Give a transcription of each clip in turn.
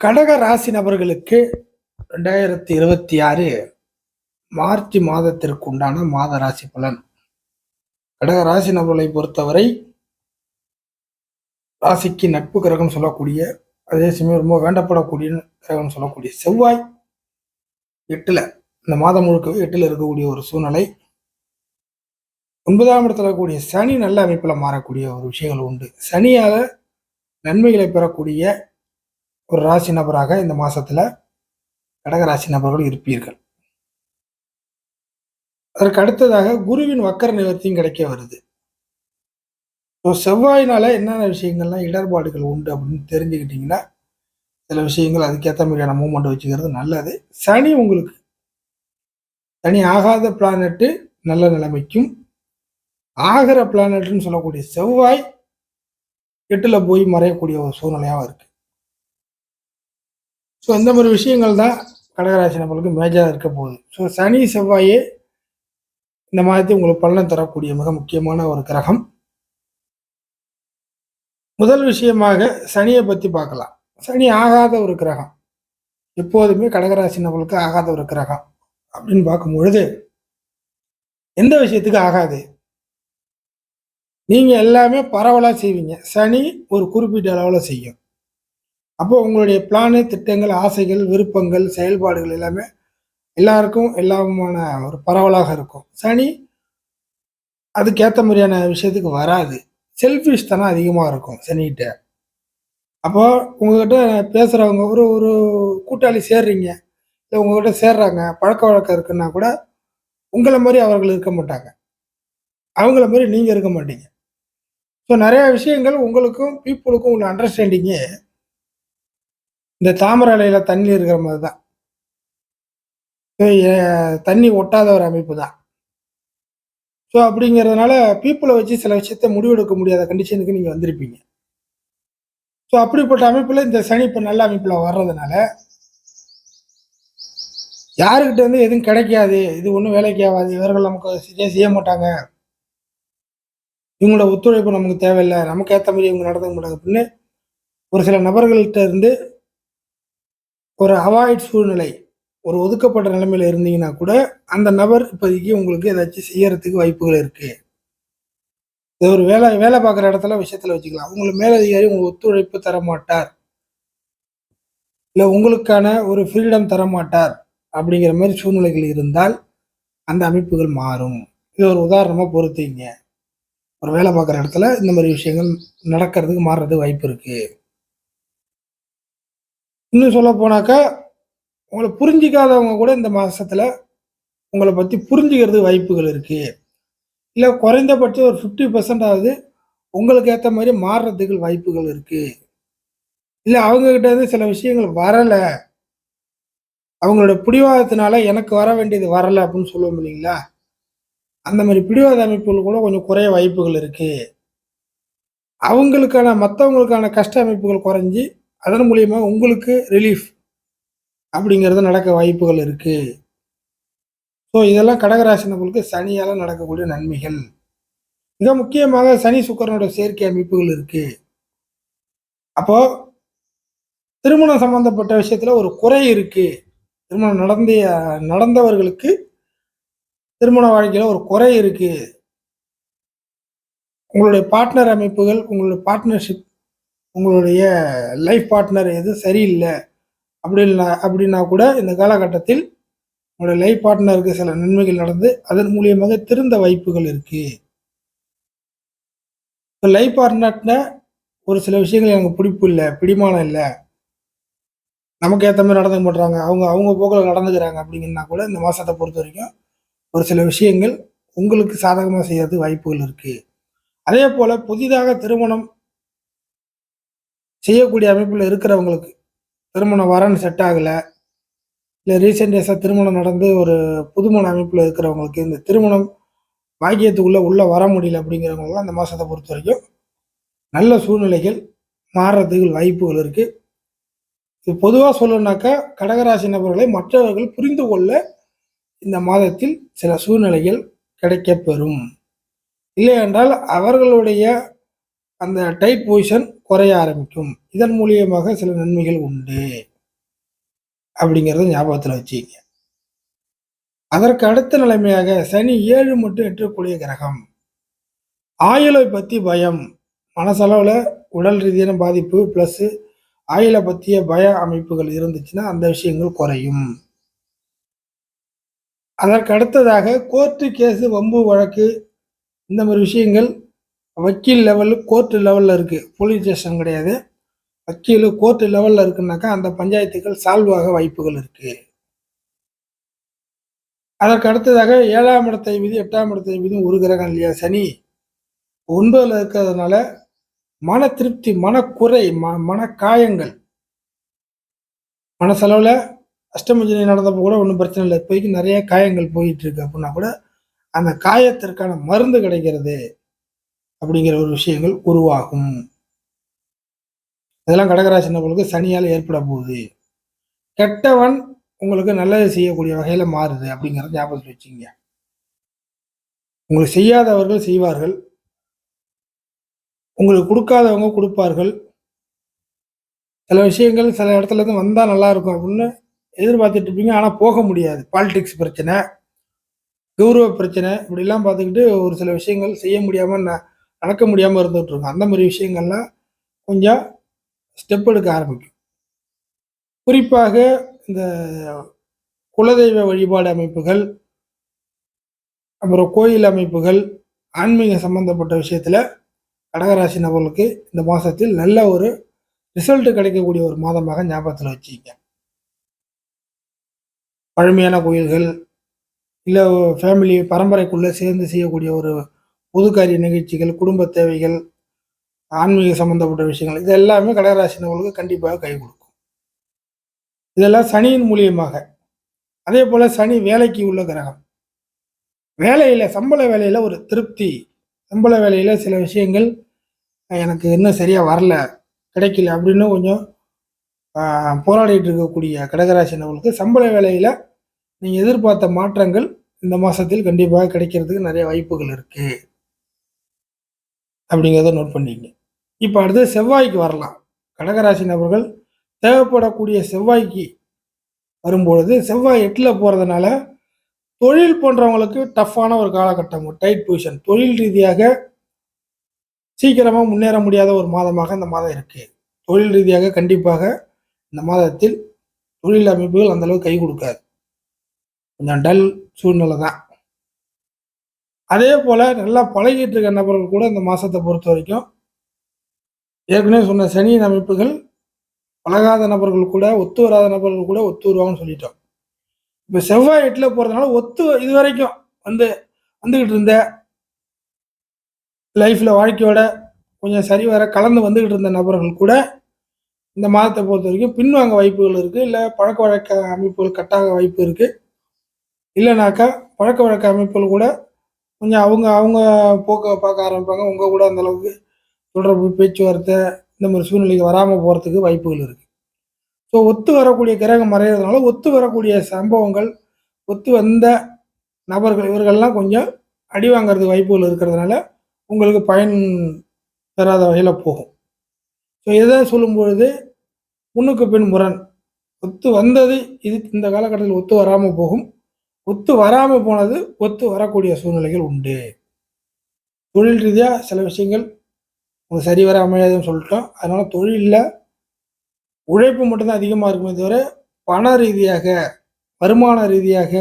கடக ராசி நபர்களுக்கு ரெண்டாயிரத்தி இருபத்தி ஆறு மார்ச் மாதத்திற்கு உண்டான மாத ராசி பலன். கடக ராசி நபர்களை பொறுத்தவரை ராசிக்கு நட்பு கிரகம் சொல்லக்கூடிய அதே சமயம் ரொம்ப வேண்டப்படக்கூடிய கிரகம் சொல்லக்கூடிய செவ்வாய் எட்டுல இந்த மாதம் முழுக்கவே எட்டுல இருக்கக்கூடிய ஒரு சூழ்நிலை. ஒன்பதாம் இடத்துல இருக்கக்கூடிய சனி நல்ல அமைப்பில் மாறக்கூடிய ஒரு விஷயங்கள் உண்டு. சனியால நன்மைகளை பெறக்கூடிய ஒரு ராசி நபராக இந்த மாசத்துல கடகராசி நபர்கள் இருப்பீர்கள். அதற்கு அடுத்ததாக குருவின் வக்கர நிவர்த்தியும் கிடைக்க வருது. ஸோ செவ்வாயினால என்னென்ன விஷயங்கள்லாம் இடர்பாடுகள் உண்டு அப்படின்னு தெரிஞ்சுக்கிட்டீங்கன்னா சில விஷயங்கள் அதுக்கேற்ற மாதிரியான மூமெண்ட் வச்சுக்கிறது நல்லது. சனி உங்களுக்கு சனி ஆகாத பிளானட்டு நல்ல நிலைமைக்கும் ஆகிற பிளானட்னு சொல்லக்கூடிய செவ்வாய் எட்டுல போய் மறையக்கூடிய ஒரு சூழ்நிலையாகவும் இருக்கு. ஸோ இந்த மாதிரி விஷயங்கள் தான் கடகராசி நம்மளுக்கு மேஜராக இருக்க போகுது. ஸோ சனி செவ்வாயே இந்த மாதிரி உங்களுக்கு பலனை தரக்கூடிய மிக முக்கியமான ஒரு கிரகம். முதல் விஷயமாக சனியை பற்றி பார்க்கலாம். சனி ஆகாத ஒரு கிரகம். எப்போதுமே கடகராசி நம்மளுக்கு ஆகாத ஒரு கிரகம் அப்படின்னு பார்க்கும் பொழுது எந்த விஷயத்துக்கு ஆகாது? நீங்கள் எல்லாமே பரவலாக செய்வீங்க. சனி ஒரு குறிப்பிட்ட அளவில் செய்யும். அப்போ உங்களுடைய பிளானு திட்டங்கள் ஆசைகள் விருப்பங்கள் செயல்பாடுகள் எல்லாமே எல்லாருக்கும் எல்லாமான ஒரு பரவலாக இருக்கும். சனி அதுக்கேற்ற மாதிரியான விஷயத்துக்கு வராது. செல்ஃபிஷ் தானே அதிகமாக இருக்கும் சனிகிட்ட. அப்போ உங்ககிட்ட பேசுகிறவங்க ஒரு ஒரு கூட்டாளி சேர்றீங்க இல்லை உங்ககிட்ட சேர்றாங்க பழக்க வழக்கம் இருக்குன்னா கூட உங்களை மாதிரி அவர்கள் இருக்க மாட்டாங்க. அவங்கள மாதிரி நீங்கள் இருக்க மாட்டீங்க. ஸோ நிறையா விஷயங்கள் உங்களுக்கும் பீப்புளுக்கும் உள்ள அண்டர்ஸ்டாண்டிங்கே இந்த தாமரை அலையில் தண்ணி இருக்கிற மாதிரி தான். தண்ணி ஒட்டாத ஒரு அமைப்பு தான். ஸோ அப்படிங்கிறதுனால பீப்புளை வச்சு சில விஷயத்த முடிவெடுக்க முடியாத கண்டிஷனுக்கு நீங்கள் வந்திருப்பீங்க. ஸோ அப்படிப்பட்ட அமைப்பில் இந்த சனி இப்போ நல்ல அமைப்பில் வர்றதுனால யாருக்கிட்ட வந்து எதுவும் கிடைக்காது இது ஒன்றும் வேலைக்கு ஆகாது இவர்கள் நமக்கு சரியாக செய்ய மாட்டாங்க. இவங்களோட ஒத்துழைப்பு நமக்கு தேவையில்லை நமக்கு ஏற்ற மாதிரி இவங்க நடந்துக்க மாட்டாங்க அப்படின்னு ஒரு சில நபர்கள்ட்ட இருந்து ஒரு அவாய்ட் சூழ்நிலை ஒரு ஒதுக்கப்பட்ட நிலைமையில இருந்தீங்கன்னா கூட அந்த நபர் இப்போதைக்கு உங்களுக்கு ஏதாச்சும் செய்யறதுக்கு வாய்ப்புகள் இருக்கு. இது ஒரு வேலை வேலை பார்க்குற இடத்துல விஷயத்துல வச்சுக்கலாம். உங்களுக்கு மேலதிகாரி உங்களுக்கு ஒத்துழைப்பு தர மாட்டார் இல்லை உங்களுக்கான ஒரு ஃப்ரீடம் தர மாட்டார் அப்படிங்கிற மாதிரி சூழ்நிலைகள் இருந்தால் அந்த அமைப்புகள் மாறும். இது ஒரு உதாரணமாக பொறுத்தீங்க ஒரு வேலை பார்க்குற இடத்துல இந்த மாதிரி விஷயங்கள் நடக்கிறதுக்கு மாறுறதுக்கு வாய்ப்பு இருக்குது இன்னும் சொல்ல போனாக்கா உங்களை புரிஞ்சிக்காதவங்க கூட இந்த மாதத்தில் உங்களை பற்றி புரிஞ்சுக்கிறதுக்கு வாய்ப்புகள் இருக்குது இல்லை குறைந்தபட்சம் ஒரு ஃபிஃப்டி பர்சன்டாவது ஆகுது உங்களுக்கு ஏற்ற மாதிரி மாறுறதுக்கு வாய்ப்புகள் இருக்குது இல்லை அவங்கக்கிட்ட இருந்து சில விஷயங்கள் வரலை. அவங்களோட பிடிவாதத்தினால எனக்கு வர வேண்டியது வரலை அப்படின்னு சொல்லுவோம் இல்லைங்களா? அந்த மாதிரி பிடிவாத அமைப்புகள் கூட கொஞ்சம் குறைய வாய்ப்புகள் இருக்குது அவங்களுக்கான மற்றவங்களுக்கான கஷ்ட அமைப்புகள் குறைஞ்சி அதன் மூலியமாக உங்களுக்கு ரிலீஃப் அப்படிங்கிறது நடக்க வாய்ப்புகள் இருக்குது ஸோ இதெல்லாம் கடகராசி நம்மளுக்கு சனியால் நடக்கக்கூடிய நன்மைகள். மிக முக்கியமாக சனி சுக்கரனோட சேர்க்கை அமைப்புகள் இருக்குது அப்போது திருமணம் சம்பந்தப்பட்ட விஷயத்தில் ஒரு குறை இருக்குது திருமணம் நடந்த நடந்தவர்களுக்கு திருமண வாழ்க்கையில் ஒரு குறை இருக்குது உங்களுடைய பார்ட்னர் அமைப்புகள் உங்களுடைய பார்ட்னர்ஷிப் உங்களுடைய லைஃப் பார்ட்னர் எதுவும் சரியில்லை அப்படின்னா அப்படின்னா கூட இந்த காலகட்டத்தில் உங்களுடைய லைஃப் பார்ட்னருக்கு சில நன்மைகள் நடந்து அதன் மூலியமாக திருந்த வாய்ப்புகள் இருக்குது இப்போ லைஃப் பார்ட்னர்கிட்ட ஒரு சில விஷயங்கள் எனக்கு பிடிப்பு இல்லை பிடிமானம் இல்லை. நமக்கு ஏற்ற மாதிரி நடந்து பண்ணுறாங்க அவங்க அவங்க போக்கில் நடந்துக்கிறாங்க அப்படிங்கன்னா கூட இந்த மாதத்தை பொறுத்த வரைக்கும் ஒரு சில விஷயங்கள் உங்களுக்கு சாதகமாக செய்யறதுக்கு வாய்ப்புகள் இருக்குது அதே போல் புதிதாக திருமணம் செய்யக்கூடிய அமைப்பில் இருக்கிறவங்களுக்கு திருமணம் வரன்னு செட் ஆகலை. இல்லை ரீசெண்ட் டேஸாக திருமணம் நடந்து ஒரு புதுமண அமைப்பில் இருக்கிறவங்களுக்கு இந்த திருமணம் பாக்கியத்துக்குள்ளே உள்ளே வர முடியல அப்படிங்கிறவங்களாம் அந்த மாதத்தை பொறுத்த வரைக்கும் நல்ல சூழ்நிலைகள் மாறுறதுக்கு வாய்ப்புகள் இருக்குது இது பொதுவாக சொல்லணுனாக்கா கடகராசி நபர்களை மற்றவர்கள் புரிந்து கொள்ள இந்த மாதத்தில் சில சூழ்நிலைகள் கிடைக்கப்பெறும். இல்லை என்றால் அவர்களுடைய அந்த டைட் பொசிஷன் குறைய ஆரம்பிக்கும். இதன் மூலியமாக சில நன்மைகள் உண்டு. அப்படிங்கிறத ஞாபகத்தில் வச்சுக்கங்க அதற்கு அடுத்த நிலைமையாக சனி ஏழு மட்டும் எட்டக்கூடிய கிரகம். ஆயுளை பற்றி பயம். மனசளவில் உடல் ரீதியான பாதிப்பு ப்ளஸ்ஸு ஆயுளை பற்றிய பய அமைப்புகள் இருந்துச்சுன்னா அந்த விஷயங்கள் குறையும். அதற்கு அடுத்ததாக கோர்ட்டு கேஸு வம்பு வழக்கு இந்த மாதிரி விஷயங்கள் வக்கீல் லெவலு கோர்ட்டு லெவலில் இருக்குது போலீஸ் ஸ்டேஷன் கிடையாது. வக்கீல் கோர்ட்டு லெவலில் இருக்குனாக்கா அந்த பஞ்சாயத்துகள் சால்வ் ஆக வாய்ப்புகள் இருக்குது அதற்கு அடுத்ததாக ஏழாம் இடத்தை விதி எட்டாம் இடத்தை விதி ஒரு கிரகம் இல்லையா சனி? ஒன்பதில் இருக்கிறதுனால மன திருப்தி மனக்குறை ம மன காயங்கள் மனசளவில் அஷ்டமஜனி நடந்தப்போ கூட ஒன்றும் பிரச்சனை இல்லை. இப்போதைக்கு நிறைய காயங்கள் போயிட்டு இருக்கு அப்படின்னா கூட அந்த காயத்திற்கான மருந்து கிடைக்கிறது. அப்படிங்கிற ஒரு விஷயங்கள் உருவாகும். இதெல்லாம் கடகராசி நபர்களுக்கு சனியால் ஏற்பட போகுது. கெட்டவன் உங்களுக்கு நல்லது செய்யக்கூடிய வகையில் மாறுது அப்படிங்கிறத ஞாபகத்தில் வச்சுங்க. உங்களுக்கு செய்யாதவர்கள் செய்வார்கள். உங்களுக்கு கொடுக்காதவங்க கொடுப்பார்கள். சில விஷயங்கள் சில இடத்துல இருந்து வந்தால் நல்லா இருக்கும் அப்படின்னு எதிர்பார்த்துட்டு இருப்பீங்க. ஆனால் போக முடியாது. பாலிடிக்ஸ் பிரச்சனை கௌரவ பிரச்சனை இப்படிலாம் பார்த்துக்கிட்டு ஒரு சில விஷயங்கள் செய்ய முடியாமல் நடக்க முடியாமல் இருந்துகிட்டு இருக்கும். அந்த மாதிரி விஷயங்கள்லாம் கொஞ்சம் ஸ்டெப் எடுக்க ஆரம்பிக்கும். குறிப்பாக இந்த குலதெய்வ வழிபாடு அமைப்புகள் அப்புறம் கோயில் அமைப்புகள் ஆன்மீக சம்பந்தப்பட்ட விஷயத்தில் கடகராசி நபர்களுக்கு இந்த மாதத்தில் நல்ல ஒரு ரிசல்ட் கிடைக்கக்கூடிய ஒரு மாதமாக ஞாபகத்தில் வச்சுக்க பழமையான கோயில்கள் இல்லை ஃபேமிலி பரம்பரைக்குள்ளே சேர்ந்து செய்யக்கூடிய ஒரு பொதுக்காரிய நிகழ்ச்சிகள் குடும்ப தேவைகள் ஆன்மீக சம்பந்தப்பட்ட விஷயங்கள் இது எல்லாமே கடகராசி கண்டிப்பாக கை கொடுக்கும். இதெல்லாம் சனியின் மூலியமாக. அதே போல் சனி வேலைக்கு உள்ள கிரகம். வேலையில் சம்பள வேலையில் ஒரு திருப்தி. சம்பள வேலையில் சில விஷயங்கள் எனக்கு இன்னும் சரியாக வரல கிடைக்கல அப்படின்னு கொஞ்சம் போராடிட்டு இருக்கக்கூடிய கடகராசினவர்களுக்கு சம்பள வேலையில் நீங்கள் எதிர்பார்த்த மாற்றங்கள் இந்த மாதத்தில் கண்டிப்பாக கிடைக்கிறதுக்கு நிறைய வாய்ப்புகள் இருக்குது அப்படிங்கிறத நோட் பண்ணிக்கங்க. இப்போ அடுத்து செவ்வாய்க்கு வரலாம். கடகராசி நபர்கள் தேவைப்படக்கூடிய செவ்வாய்க்கு வரும்பொழுது செவ்வாய் எட்டில் போகிறதுனால தொழில் போன்றவங்களுக்கு டஃப்பான ஒரு காலகட்டம் டைட் பொசிஷன் தொழில் ரீதியாக சீக்கிரமாக முன்னேற முடியாத ஒரு மாதமாக இந்த மாதம் இருக்குது தொழில் ரீதியாக கண்டிப்பாக இந்த மாதத்தில் தொழில் அமைப்புகள் அந்தளவுக்கு கை கொடுக்காது. கொஞ்சம் டல் சூழ்நிலை தான். அதே போல் நல்லா பழகிட்டு இருக்க நபர்கள் கூட இந்த மாதத்தை பொறுத்த வரைக்கும் ஏற்கனவே சொன்ன சனியின் அமைப்புகள் பழகாத நபர்கள் கூட ஒத்து வராத நபர்கள் கூட ஒத்து வருவாங்கன்னு சொல்லிட்டோம். இப்போ செவ்வாய் எட்டில் போகிறதுனால ஒத்து இது வரைக்கும் வந்து வந்துக்கிட்டு இருந்த லைஃப்பில் வாழ்க்கையோட கொஞ்சம் சரி வர கலந்து வந்துக்கிட்டு இருந்த நபர்கள் கூட இந்த மாதத்தை பொறுத்த வரைக்கும் பின்வாங்க வாய்ப்புகள் இருக்குது இல்லை பழக்க வழக்க அமைப்புகள் கட்டாக வாய்ப்பு இருக்குது இல்லைனாக்கா பழக்க வழக்க அமைப்புகள் கூட கொஞ்சம் அவங்க அவங்க போக்க பார்க்க ஆரம்பிப்பாங்க. உங்கள் கூட அந்த அளவுக்கு தொடர்பு பேச்சுவார்த்தை இந்த மாதிரி சூழ்நிலைக்கு வராமல் போகிறதுக்கு வாய்ப்புகள் இருக்குது ஸோ ஒத்து வரக்கூடிய கிரகம் மறைகிறதுனால ஒத்து வரக்கூடிய சம்பவங்கள் ஒத்து வந்த நபர்கள் இவர்கள்லாம் கொஞ்சம் அடி வாங்கிறதுக்கு வாய்ப்புகள் இருக்கிறதுனால உங்களுக்கு பயன் பெறாத வகையில் போகும். ஸோ எதை சொல்லும் பொழுது முன்னுக்கு பின் முரண். ஒத்து வந்தது இது இந்த காலகட்டத்தில் ஒத்து வராமல் போகும். ஒத்து வராமல் போனது ஒத்து வரக்கூடிய சூழ்நிலைகள் உண்டு. தொழில் ரீதியாக சில விஷயங்கள் உங்களுக்கு சரி வர அமையாதுன்னு சொல்லிட்டோம். அதனால் தொழிலில் உழைப்பு மட்டும்தான் அதிகமாக இருக்குமே தவிர பண ரீதியாக வருமான ரீதியாக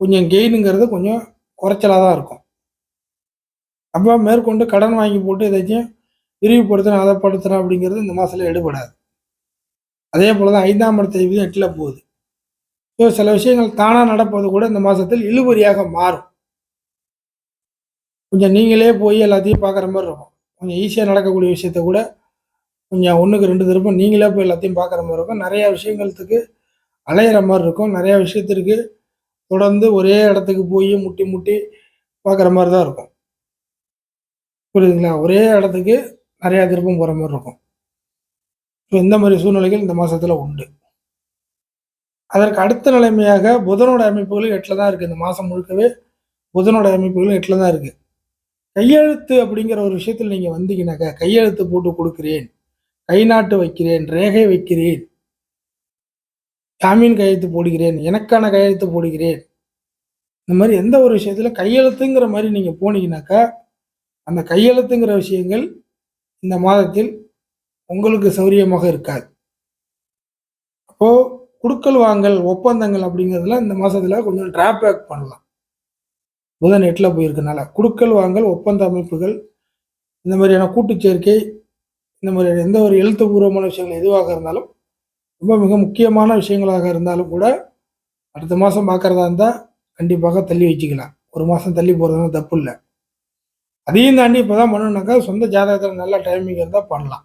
கொஞ்சம் கெயினுங்கிறது கொஞ்சம் குறைச்சலாக தான் இருக்கும். அப்போ மேற்கொண்டு கடன் வாங்கி போட்டு ஏதாச்சும் விரிவுபடுத்தணும் அதை அப்படிங்கிறது இந்த மாதத்தில் எடுபடாது அதே போல் தான் ஐந்தாம் இடத்தை எட்டில் போகுது. ஸோ சில விஷயங்கள் தானாக நடப்பது கூட இந்த மாதத்தில் இழுபறியாக மாறும். கொஞ்சம் நீங்களே போய் எல்லாத்தையும் பார்க்குற மாதிரி இருக்கும். கொஞ்சம் ஈஸியாக நடக்கக்கூடிய விஷயத்த கூட கொஞ்சம் ஒன்றுக்கு ரெண்டு திருப்பம் நீங்களே போய் எல்லாத்தையும் பார்க்குற மாதிரி இருக்கும். நிறையா விஷயங்களுக்கு அலையிற மாதிரி இருக்கும். நிறையா விஷயத்திற்கு தொடர்ந்து ஒரே இடத்துக்கு போய் முட்டி முட்டி பார்க்குற மாதிரி தான் இருக்கும். புரியுதுங்களா? ஒரே இடத்துக்கு நிறையா திருப்பம் போகிற மாதிரி இருக்கும். ஸோ இந்த மாதிரி சூழ்நிலைகள் இந்த மாதத்தில் உண்டு. அதற்கு அடுத்த நிலைமையாக புதனோட அமைப்புகளும் எட்டில் தான் இருக்குது இந்த மாதம் முழுக்கவே புதனோட அமைப்புகளும் எட்டில் தான் இருக்குது கையெழுத்து அப்படிங்கிற ஒரு விஷயத்தில் நீங்கள் வந்தீங்கன்னாக்கா கையெழுத்து போட்டு கொடுக்குறேன் கை நாட்டு வைக்கிறேன் ரேகை வைக்கிறேன் ஜாமீன் கையெழுத்து போடுகிறேன் எனக்கான கையெழுத்து போடுகிறேன். இந்த மாதிரி எந்த ஒரு விஷயத்தில் கையெழுத்துங்கிற மாதிரி நீங்கள் போனீங்கன்னாக்கா அந்த கையெழுத்துங்கிற விஷயங்கள் இந்த மாதத்தில் உங்களுக்கு சௌரியமாக இருக்காது. அப்போது குடுக்கல் வாங்கல் ஒப்பந்தங்கள் அப்படிங்கிறதுல இந்த மாதத்துல கொஞ்சம் டிராபேக் பண்ணலாம். புதன் எட்டில் போயிருக்கனால. குடுக்கல் வாங்கல் ஒப்பந்த அமைப்புகள் இந்த மாதிரியான கூட்டு சேர்க்கை இந்த மாதிரியான எந்த ஒரு எழுத்துப்பூர்வமான விஷயங்கள் எதுவாக இருந்தாலும் ரொம்ப மிக முக்கியமான விஷயங்களாக இருந்தாலும் கூட அடுத்த மாதம் பார்க்குறதா இருந்தால் கண்டிப்பாக தள்ளி வச்சுக்கலாம். ஒரு மாதம் தள்ளி போகிறதுனா தப்பு இல்லை. அதையும் தாண்டி இப்போ தான் பண்ணணுனாக்கா சொந்த ஜாதகத்தில் நல்ல டைமிங் இருந்தால் பண்ணலாம்.